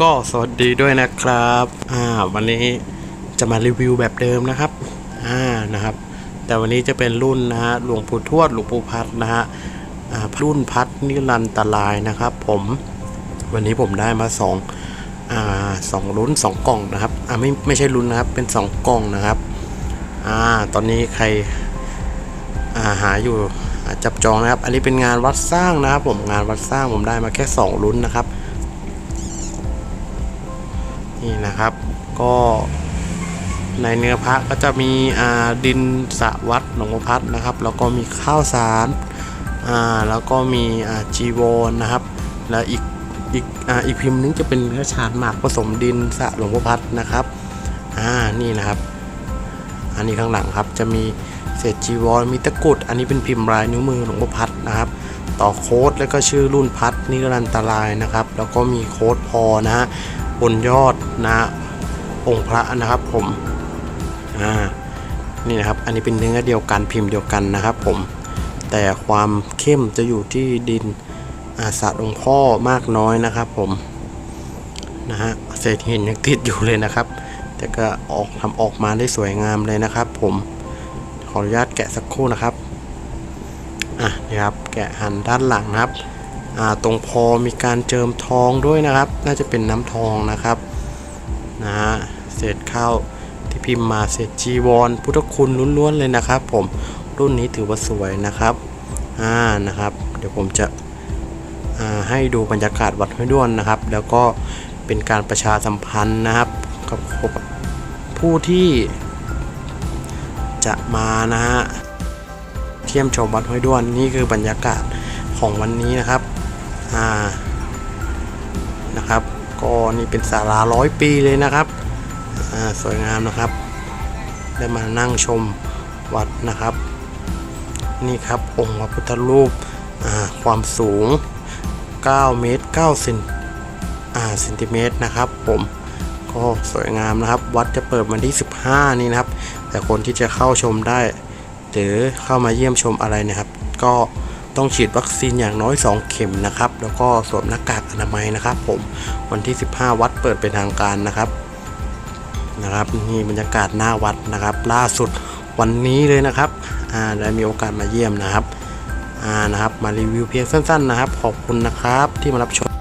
ก็สวัสดีด้วยนะครับอ่าวันนี้จะมารีวิวแบบเดิมนะครับอ่านะครับ แต่วันนี้จะเป็นรุ่นนะฮะหลวงปู่ทวดหลวงปู่พัดนะฮะอ่ารุ่นพัดนิรันตรายนะครับ ผมวันนี้ผมได้มาสองอ่าสองรุ่นสองกล่องนะครับอ่าไม่ไม่ใช่รุ่นนะครับเป็นสองกล่องนะครับอ่าตอนนี้ใครอ่าหาอยู่จับจองนะครับ อันนี้เป็นงานวัดสร้างนะครับ ผมงานวัดสร้างผมได้มาแค่สองรุ่นนะครับ นี่นะครับ ก็ในเนื้อพระก็จะมีดินสะวัดหลวงพัดนะครับ แล้วก็มีข้าวสารแล้วก็มีจีวรนะครับ แล้วอีกอีกออีกพิมพ์นึงจะเป็นเนื้อชานหมากผสมดินสะหลวงพ่อพัดนะครับอ่านี่นะครับ อันนี้ข้างหลังครับจะมีเศษจีวรมีตะกุด อันนี้เป็นพิมพ์ลายนิ้วมือหลวงพ่อพัดนะครับ ต่อโค้ดแล้วก็ชื่อรุ่นพัดนิรันตรายนะครับ แล้วก็มีโค้ดพอนะฮะ บนยอดนะองค์พระนะครับผมอ่านี่นะครับอันนี้เป็นเนื้อเดียวกันพิมพ์เดียวกันนะครับผมแต่ความเข้มจะอยู่ที่ดินอาสาหลวงพ่อมากน้อยนะครับผมนะฮะเศษหินยังติดอยู่เลยนะครับ แต่ก็ออกทำออกมาได้สวยงามเลยนะครับ ผมขออนุญาตแกะสักครู่นะครับอะนี่ครับแกะหันด้านหลังนะครับ ตรงพอมีการเจิมทองด้วยนะครับ น่าจะเป็นน้ำทองนะครับนะฮะเศษข้าวที่พิมพ์มาเศษจีวร พุทธคุณล้วนๆเลยนะครับ ผมรุ่นนี้ถือว่าสวยนะครับอ่านะครับ เดี๋ยวผมจะให้ดูบรรยากาศวัดห้วยด้วนนะครับ แล้วก็เป็นการประชาสัมพันธ์นะครับกับผู้ที่จะมานะฮะเที่ยมชมวัดห้วยด้วนนี่คือบรรยากาศของวันนี้นะครับ อ่านะครับ ก็นี่เป็นศาลาร้อยปีเลยนะครับอ่าสวยงามนะครับ ได้มานั่งชมวัดนะครับ นี่ครับองค์พระพุทธรูปอ่าความสูง 9 เมตร9เซนอ่าเซนติเมตรนะครับผมก็สวยงามนะครับ วัดจะเปิดวันที่ 15 นี้นะครับ แต่คนที่จะเข้าชมได้ หรือเข้ามาเยี่ยมชมอะไรนะครับ ก็ ต้องฉีดวัคซีนอย่างน้อย 2 เข็มนะครับ แล้วก็สวมหน้ากากอนามัยนะครับผมวันที่ 15 วัดเปิดเป็นทางการนะครับนะครับนี่บรรยากาศหน้าวัดนะครับ ล่าสุดวันนี้เลยนะครับอ่าได้มีโอกาสมาเยี่ยมนะครับอ่านะครับ มารีวิวเพียงสั้น ๆ นะครับ ขอบคุณนะครับที่มารับชม